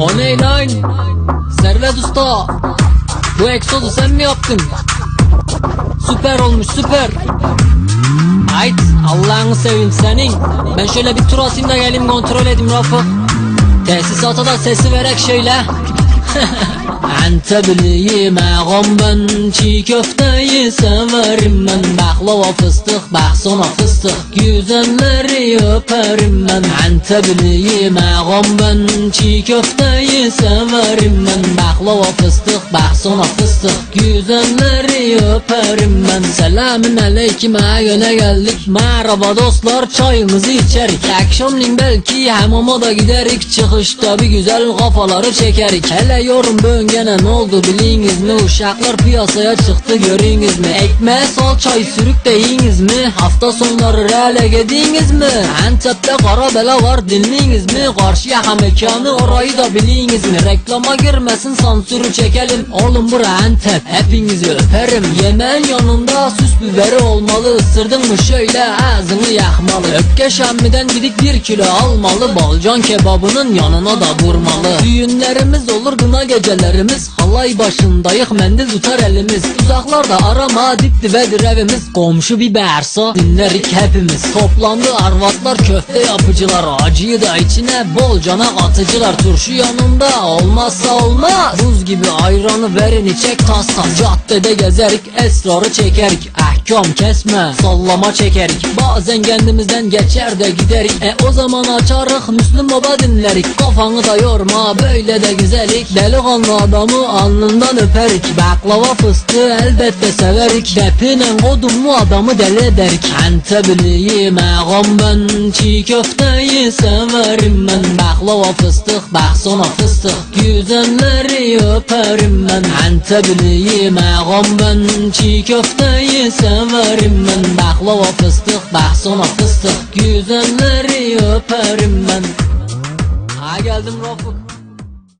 K9 Servet Usta Bu egzozu sen mi yaptın? Süper olmuş süper. Ait Allah'ını seveyim senin. Ben şöyle bir tur atayım da geleyim kontrol edeyim Rafık Tesisata da sesi verek şöyle Antebliyim ağam ben Çiğ köfteyi severim ben. Baklava fıstık bak sonra fıstık Güzelleri öperim ben. Antebliyim ağam ben Çiğ köfteyi severim ben. Baklava fıstık bak sonra fıstık Güzelleri öperim ben. Selamün aleyküm ha yöne geldik. Merhaba dostlar çayımızı içerik. Akşamleyin belki hamama da giderik. Çıkışta bir güzel kafaları çekerik. Hele yorum böngene ne oldu biliniz mi? Uşaklar piyasaya çıktı görünüz mü? Ekmeğe salçayı sürük de yiyiniz mi? Hafta sonları reale gediniz mi? Antep'te kara bela var dinleyiniz mi? Karşı yaka mekanı orayı da biliniz mi? Reklama girmesin sansürü çekelim. Oğlum bura Antep hepinizi öperim. Yemeğin yanında süs biberi olmalı. Isırdın mı şöyle ağzını yakmalı. Öpke şemmiden gidip bir kilo almalı. Balcan kebabının yanına da vurmalı. Düğünlerimiz olur gına gecelerimiz Halay başındayık mendil tutar elimiz. Uzaklarda arama dip dibedir evimiz. Komşu bir bersa dinlerik hepimiz. Toplandı arvatlar köfte yapıcılar. Acıyı da içine bolcana katıcılar Turşu yanında olmazsa olmaz. Buz gibi ayranı verin içek tas tas. Caddede gezerik esrarı çekerik Ahkam kesme sallama çekerik. Bazen kendimizden geçer de giderik. E o zaman açarık Müslüm Baba dinlerik. Kafanı da yorma böyle de güzelik Delikanlı adamı alnından öperik. Baklava fıstığı elbette severik. Depinen kodum mu adamı deli ederik. Antebliyim ağam ben Çiğ köfteyi severim ben. Baklava fıstık bak sonra fıstık. Güzelleri severim ben. Antebliyi mağam ben. Çiğ köfteyi severim ben. Baklava fıstık bahsona fıstık. Güzelleri öperim ben. Ha geldim Rafık.